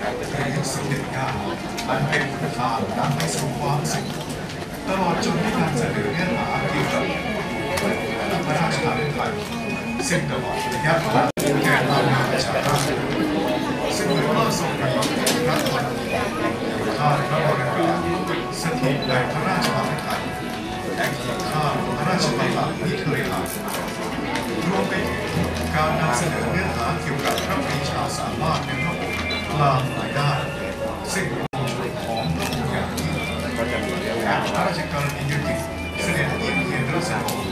ในสิ่งหนึ่งอย่างอันเป็นคุณค่านำไปสู่ความสุขตลอดจนที่การเสนอเนื้อหาเกี่ยวกับพระราชาธิปไตยซึ่งตลอดระยะเวลาแก่เรางาประชาราษฎร์ซึ่งเป็นว่าทรงกำหนดพระธรรมข้าพระบรมราสถิตในพระราชาธิปไตยและข้าพระราชบัลลังก์มิเคยขาดรวมไปถึงการนำเสนอเนื้อหาเกี่ยวกับพระปรีชาสามารถในร ลากหลายด้านซึ่งเป็นจุดของพระองค์อย่างยิ่งและพระราชกรณียกิจเสด็จเยี่ยมเยียนราษฎร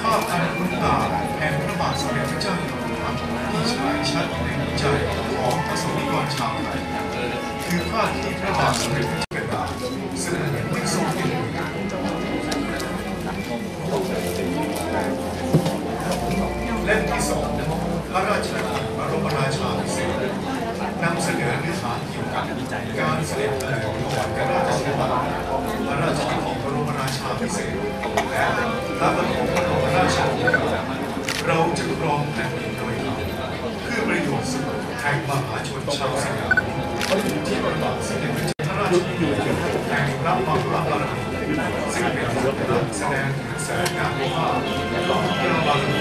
ภาพันคุ้นตาแห่งพระบาทสมเด็จพระเจ้าอยู่หัวที่ฉายชัดในหัวใจของประสบนิกรชาวไทยคือภาพที่พระบาทสมเด็จพระเจ้าอยู่หัวซึ่งไม่ทรงเป็นมือเล่มที่สองพระราชกิจบรมราชาภิเษกนำเสนอเนื้ อหาเกี่ยวกับการเสด็จถวายพระราชสมบัติพระราชกิจบรมราชาภิเศษและพระบรมราชาเราจะครองแผ่นดินโดยธรรมเพื่อประโยชน์สุขแห่งมหาชนชาวสยามที่ประบาทสมเด็จพระราชกิจแห่งพระมหากรุณาธิคุณซึ่งเป็นการแสดงถึงแสงงานว่าเราบารมี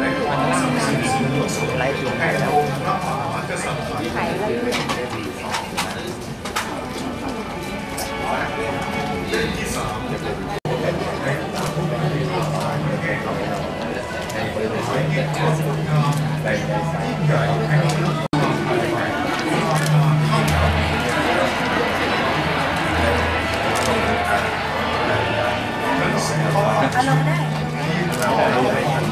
ในความสำคัญสูงสุดแห่งองค์พระมหากษัตริย์ อารมณ์ได้ที่เราได้ยิน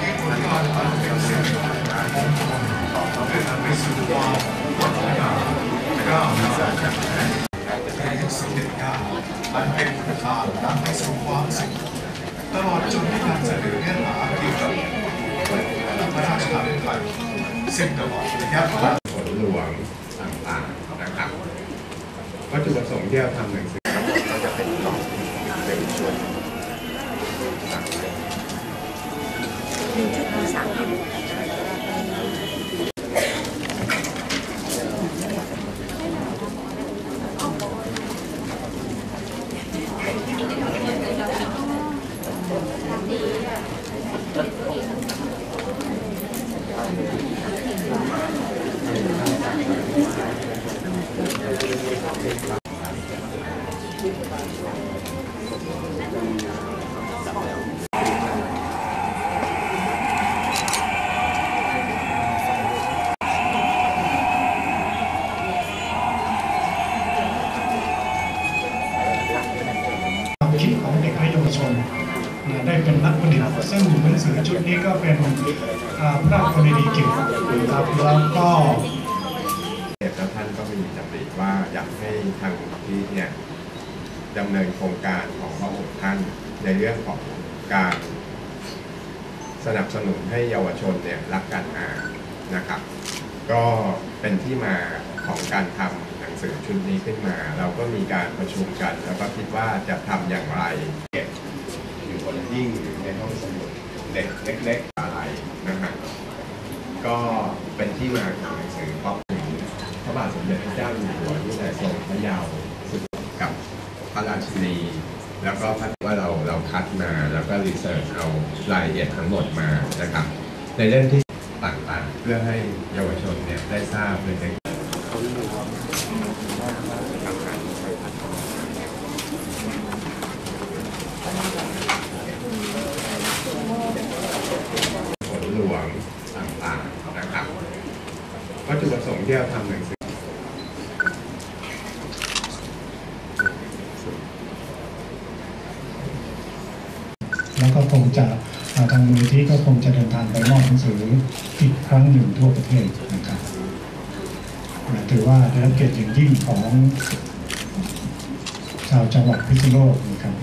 คือผลงานอันเป็นสิริมงคลเพื่อนำไปสู่ความวัฒนาก้าวหน้าในสิ่งหนึ่งอย่างอันเป็นคุณค่านำไปสู่ความสุขตลอดจนที่การเสนอ ซึ่งตลอดระยะเวลาฝนหลวงต่างๆนะครับวัตถุประสงค์ที่เราทำหนังสือก็จะเป็นกล่องเป็นส่วนมีชุดภาษาอังกฤษ ความคิดของเด็กและเยาวชนอ่าได้เป็นนักประดิษฐ์ซึ่งหนังสือชุดนี้ก็เป็นพระราชกรณียกิจนะครับแล้วก็แล้วท่านก็มีดำริว่าอยากให้ทางที่เนี่ย ดำเนินโครงการของพระองค์ท่านในเรื่องของการสนับสนุนให้เยาวชนเนี่ยรักการอ่านนะครับ ก็เป็นที่มาของการทำหนังสือชุดนี้ขึ้นมา เราก็มีการประชุมกัน แล้วก็คิดว่าจะทำอย่างไรเก็บอยู่บนยิ่งหรือในห้องสมุดเด็กเล็กๆอะไรนะฮะก็เป็นที่มาของหนังสือเพราะถึงพระบาทสมเด็จพระเจ้าอยู่หัวที่ได้ทรงพระเยาว์สุดกับ ระราชินี แล้วก็พัฒว่าเราเราคัดมาแล้วก็รีเสิร์ชเอารายละเอียดทั้งหมดมานะครับ ในเล่มที่ต่างๆ เพื่อให้เยาวชนเนี่ยได้ทราบเลยฝนหลวงต่างๆนะครับวัตถุประสงค์ที่เราทำหนังสือ แล้วก็คง จะาทางมูลที่ก็คงจะเดินทางไปมอบหนังสืออีกครั้งหนึ่งทั่วประเทศนะครับถือว่าได้รับเกียรติอย่างยิ่งของชาวจังหวัดพิษณุโลกนะครับ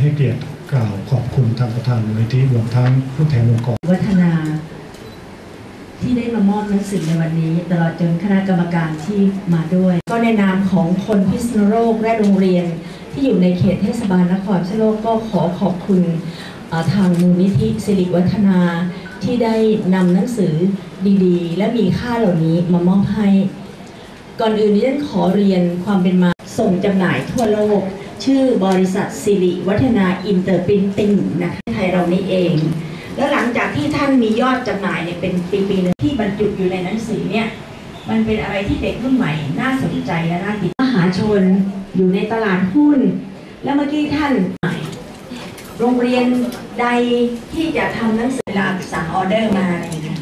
ให้เกียรติกล่าวขอบคุณทางประธานมูลนิธิรวมทั้งผู้แทนองค์กรวัฒนา ที่ได้มามอบหนังสือในวันนี้ ตลอดจนคณะกรรมการที่มาด้วย ก็ในนามของคนพิษณุโลกและโรงเรียน ที่อยู่ในเขตเทศบาลนครพิษณุโลกก็ขอขอบคุณ ทางมูลนิธิสิริวัฒนาที่ได้นำหนังสือดีๆ และมีค่าเหล่านี้มามอบให้ ก่อนอื่นดิฉันขอเรียนความเป็นมาส่งจำหน่ายทั่วโลก ชื่อบริษัทสิริวัฒนาอินเตอร์ปรินติ้งนะคะไทยเรานี่เอง แล้วหลังจากที่ท่านมียอดจำหน่ายเนี่ยเป็นปีๆนึงที่บรรจุอยู่ในหนังสือเนี่ยมันเป็นอะไรที่เด็กรุ่นใหม่น่าสนใจและน่าติดมหาชนอยู่ในตลาดหุ้น แล้วเมื่อกี้ท่าน โรงเรียนใดที่จะทำหนังสือลาสั่งออเดอร์มาอะไรอย่างเงี้ย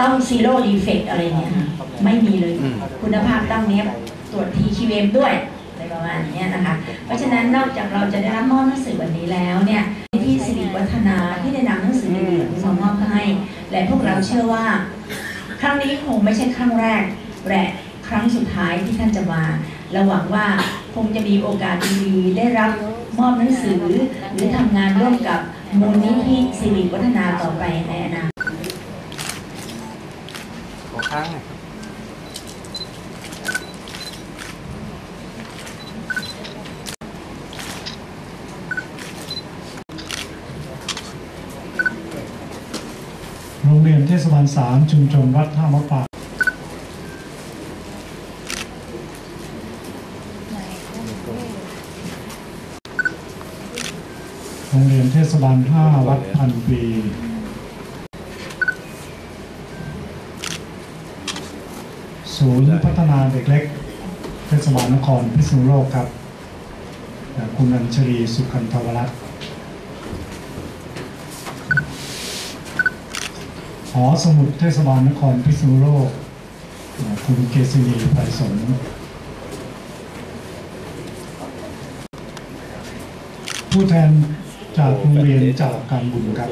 ต้องซีโร่ดีเฟกอะไรเงี้ยค่ะไม่มีเลยคุณภาพต้องเนี้ยบตรวจทีคิวเอมด้วยอะไรประมาณเนี้ยนะคะ เพราะฉะนั้นนอกจากเราจะได้รับมอบหนังสือวันนี้แล้วเนี่ยที่สิริวัฒนาที่ได้นำหนังสือเหลืองมามอบให้ และพวกเราเชื่อว่า ครั้งนี้คงไม่ใช่ครั้งแรกและครั้งสุดท้ายที่ท่านจะมาเราหวังว่าคงจะมีโอกาสดีๆได้รับ มอบหนังสือ หรือทำงานร่วมกับมูลนิธิสิริวัฒนาต่อไปในอนาคตขอข้งโรงเรียนเทศบาลสามชุมชนวัดท่ามะปางโรง เทศบาลห้าวัดพันปีศูนย์พัฒนาเด็กเล็ก เทศบาลนครพิษณุโลกครับ คุณอัญชลีสุขันธวรัตน์หอสมุดเทศบาลนครพิษณุโลก คุณเกษณีไพศาลผู้แทน จากโรงเรียนจากการบุญครับ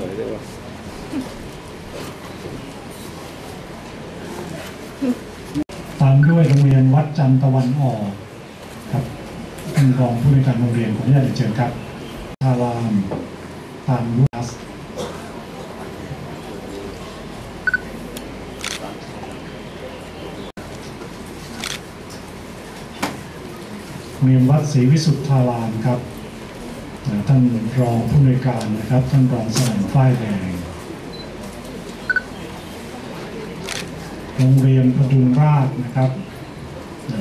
ตามด้วยโรงเรียนวัดจันตะวันออกครับท่านรองผู้ในการโรงเรียนขออนุญาตเรียนเชิญครับทารามตามลูกัสโรงเรียนวัดศรีวิสุทธารามครับ ท่านรองผู้อำนวยการนะครับ ท่านรองสนั่นฝ้ายแดงโรงเรียนพดุงราชนะครับ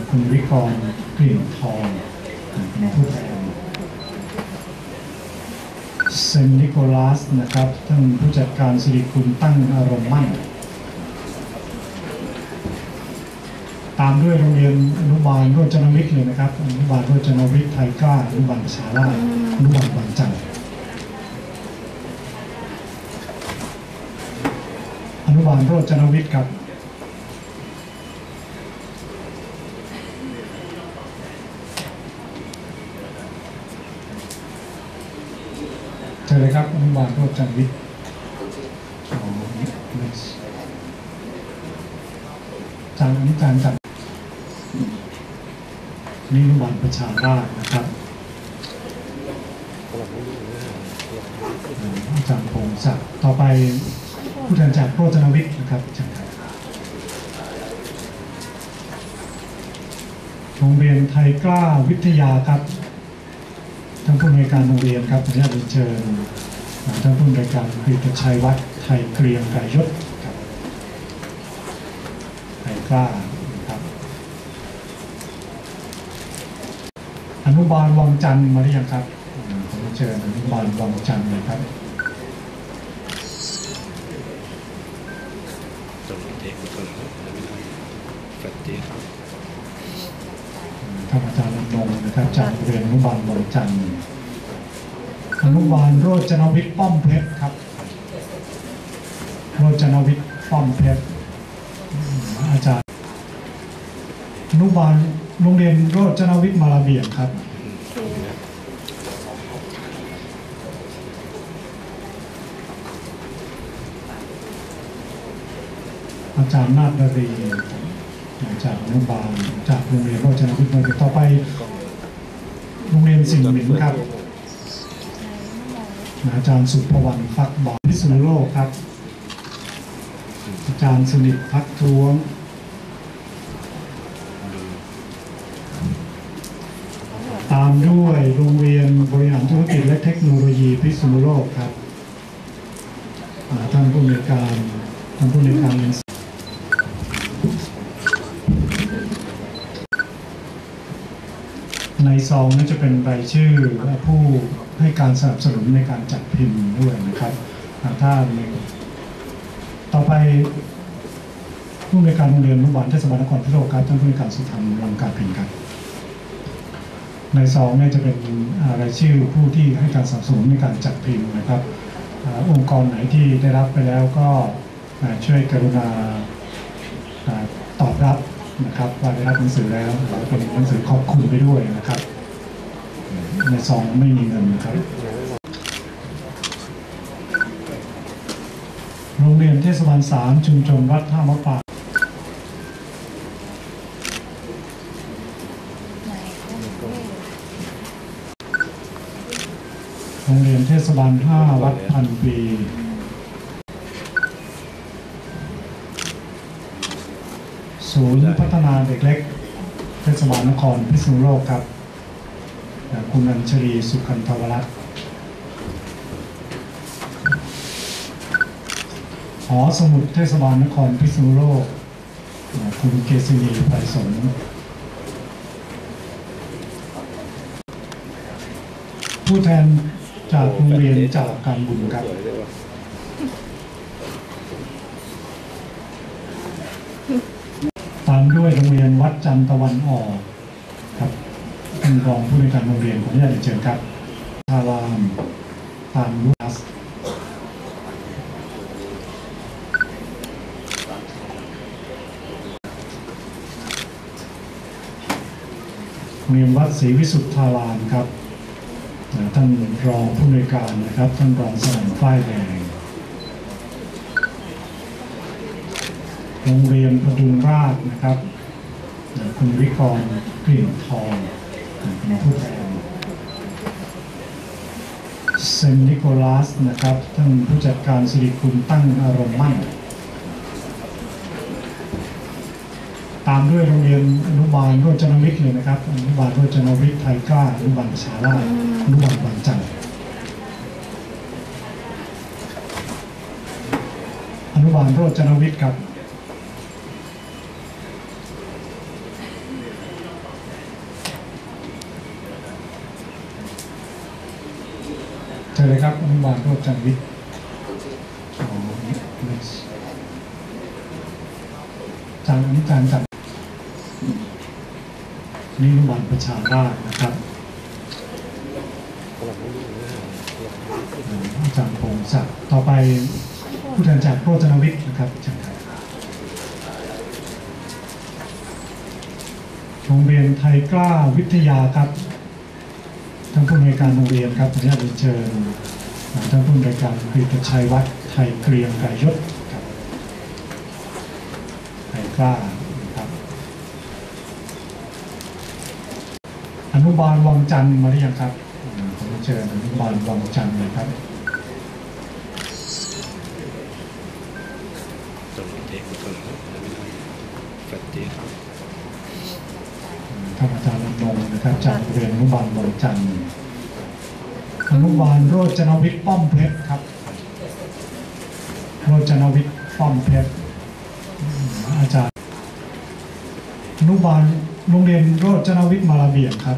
คุณวิกรกลิ่นทองเป็นผู้แทนเซนนิโคลัสนะครับ ท่านผู้จัดการสิริคุณตั้งอารมณ์มั่น ตามด้วยโรงเรียนอนุบาลโรจนวิทย์เลยนะครับอนุบาลโรจนวิทย์ไทยกล้าอนุบาลประชาราอนุบาลบางจันทร์อนุบาลโรจนวิทย์ครับเจอเลยครับอนุบาลโรจนวิทย์อ๋อ yes จารย์อันนี้จารย์จัด นี่อนุบาลประชาราษฎร์นะครับอาจารย์พงศักดิ์ต่อไปผู้แทนจากโรจนวิทย์นะครับเชิญครับโรงเรียนไทยกล้าวิทยาครับท่านผู้อำนวยการโรงเรียนครับขออนุญาตเรีเชิญท่านผู้อำนวยการกฤษชัยวัฒน์ไทยเกรียงไกรยศครับไทยกล้า นะครับอนุบาลวังจันทร์มาหรือยังครับอืมผมจะเชิญอนุบาลวังจันทร์เลยครับท่านอาจารย์ลำนงนะครับจากโรงเรียนอนุบาลวังจันทร์อนุบาลโรจนวิทย์ป้อมเพชรครับ โรจนวิทย์ป้อมเพชรอาจารย์อนุบาลโรงเรียนโรจนวิทย์มาลาเบียงครับ อาจารย์นาฏรีจากอนุบาลจากโรงเรียนโรจนวิทย์มาลยงต่อไปโรงเรียนสิงห์หมินครับ อาจารย์สุภวรรณฟักบอลพิษณุโลกครับ อาจารย์สนิทพักท้วง ตามด้วยโรงเรียนบริหารธุรกิจและเทคโนโลยีพิษณุโลกครับท่านผู้อำนการท่านผู้อำนการ ในซองนั้นจะเป็นรายชื่อผู้ให้การสนับสนุนในการจัดพิมพ์ด้วยนะครับอ่าถ้ามีต่อไปผู้อำนการโรงเรียนอนุบาลเทศบาลนครพิษณุโลกครับท่านผู้อำนการสุธรรมรังการพินครับในซองเนี่ยจะเป็นรายชื่อผู้ที่ให้การสนับสนุนในการจัดพิมพ์นะครับอองค์กรไหนที่ได้รับไปแล้วก็ช่วยกรุณาอ่าตอบรับ นะครับว่าได้รับหนังสือแล้วแล้วเป็นหนังสือขอบคุณไปด้วยนะครับในซองไม่มีเงินนะครับ โรงเรียนเทศบาลสามชุมชนวัดท่ามะปางโรงเรียนเทศบาล5วัดพันปี ศูนย์พัฒนาเด็กเล็กเทศบาลนครพิษณุโลกครับ คุณอัญชลีสุขันธวรัตน์หอสมุดเทศบาลนครพิษณุโลก คุณเกษณีไพศาลผู้แทนจากโรงเรียนจากการบุญครับ ตาม ด้วยโรงเรียนวัดจันทร์ตะวันออกครับท่านรองผู้ในการโรงเรียนผมอยากจะเชิญครับทารามตามลูกัสโรงเรียนวัดศรีวิสุทธารามครับท่านรองผู้อำนการนะครับ ท่านรองสนานฝ้ายแดง โรงเรียนพดุงราชนะครับคุณวิกรกลิ่นทองเป็นผู้แทนเซนนิโคลัสนะครับท่านผู้จัดการสิริคุณตั้งอารมณ์มั่น ตามด้วยโรงเรียนอนุบาลโรจนวิทย์เลยนะครับอนุบาลโรจนวิทย์ไทยกล้าอนุบาลชาลาอนุบาลบางจันทร์อนุบาลโรจนวิทย์ครับ เจอเลยครับอนุบาลโรจนวิทย์อ๋อจานอันนี้จานจัดนี่นุบาลประชาราชนะครับอาจารย์พงศักดิ์ต่อไปผู้แทนจากโรจนวิทย์นะครับเชิญครับโรงเรียนไทยกล้าวิทยาครับ ท่านผู้ในการโรงเรียนครับขออนุญาตเชิญท่านผู้ในการกฤตชัยวัฒน์ไทยเกรียงไกรยศครับไทยกล้าครับอนุบาลวังจันทร์มาหรือยังครับอืมผมเชิญอนุบาลวังจันทร์เลยครับท่านอาจารย์ลำ นะครับจากโรงเรียนอนุบาลวังจันทร์อนุบาลโรจนวิทย์ป้อมเพชรครับ โรจนวิทย์ป้อมเพชรอาจารย์อนุบาลโรงเรียนโรจนวิทย์มาลาเบียงครับ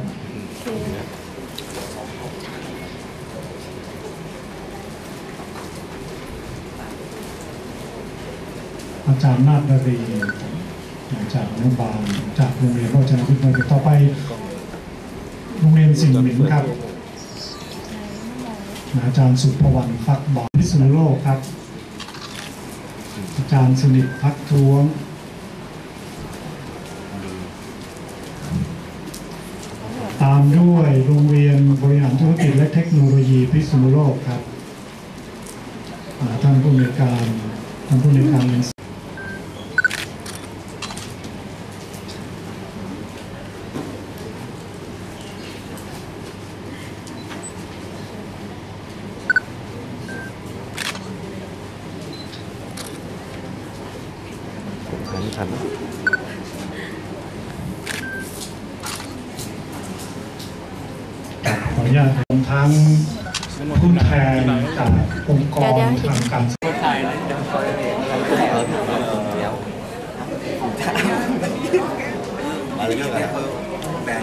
อาจารย์นาฏนรีจากอนุบาลจากโรงเรียนโรจนวิทย์มาลาเบียงต่อไป เรียนสิงห์หมินครับอาจารย์สุภวรรณฟักบอลพิษณุโลกครับ อาจารย์สนิทพักท้วง ตามด้วยโรงเรียนบริหารธุรกิจและเทคโนโลยีพิษณุโลกครับท่านผู้อำนวยการท่านผู้อำนวยการ นขออนุญาตรวมทั้งผู้แทนจากองค์กรทางการศึกษาอะไรเงี้ย